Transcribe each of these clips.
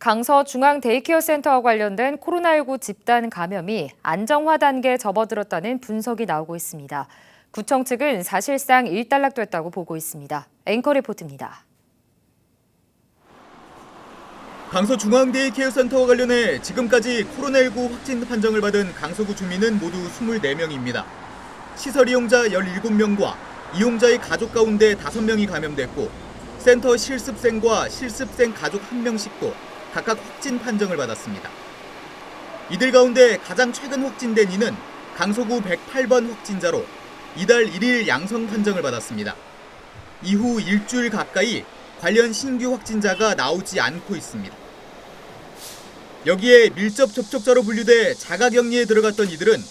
강서 중앙 데이케어 센터와 관련된 코로나19 집단 감염이 안정화 단계에 접어들었다는 분석이 나오고 있습니다. 구청 측은 사실상 일단락됐다고 보고 있습니다. 앵커 리포트입니다. 강서 중앙 데이케어 센터와 관련해 지금까지 코로나19 확진 판정을 받은 강서구 주민은 모두 24명입니다. 시설 이용자 17명과 이용자의 가족 가운데 5명이 감염됐고 센터 실습생과 실습생 가족 1명 씩도 각각 확진 판정을 받았습니다. 이들 가운데 가장 최근 확진된 이는 강서구 108번 확진자로 이달 1일 양성 판정을 받았습니다. 이후 일주일 가까이 관련 신규 확진자가 나오지 않고 있습니다. 여기에 밀접 접촉자로 분류돼 자가 격리에 들어갔던 이들은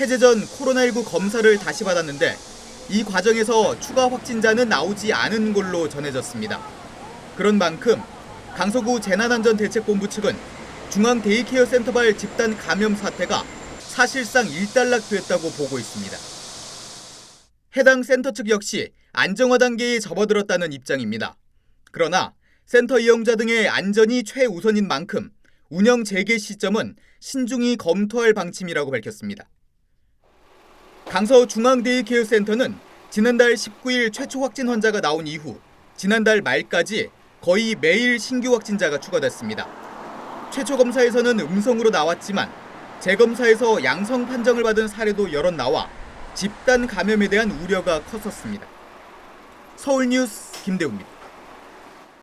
해제 전 코로나19 검사를 다시 받았는데 이 과정에서 추가 확진자는 나오지 않은 걸로 전해졌습니다. 그런 만큼 강서구 재난안전대책본부 측은 중앙 데이케어 센터발 집단 감염 사태가 사실상 일단락됐다고 보고 있습니다. 해당 센터 측 역시 안정화 단계에 접어들었다는 입장입니다. 그러나 센터 이용자 등의 안전이 최우선인 만큼 운영 재개 시점은 신중히 검토할 방침이라고 밝혔습니다. 강서 중앙데이케어 센터는 지난달 19일 최초 확진 환자가 나온 이후 지난달 말까지 거의 매일 신규 확진자가 추가됐습니다. 최초 검사에서는 음성으로 나왔지만 재검사에서 양성 판정을 받은 사례도 여럿 나와 집단 감염에 대한 우려가 컸었습니다. 서울뉴스 김대우입니다.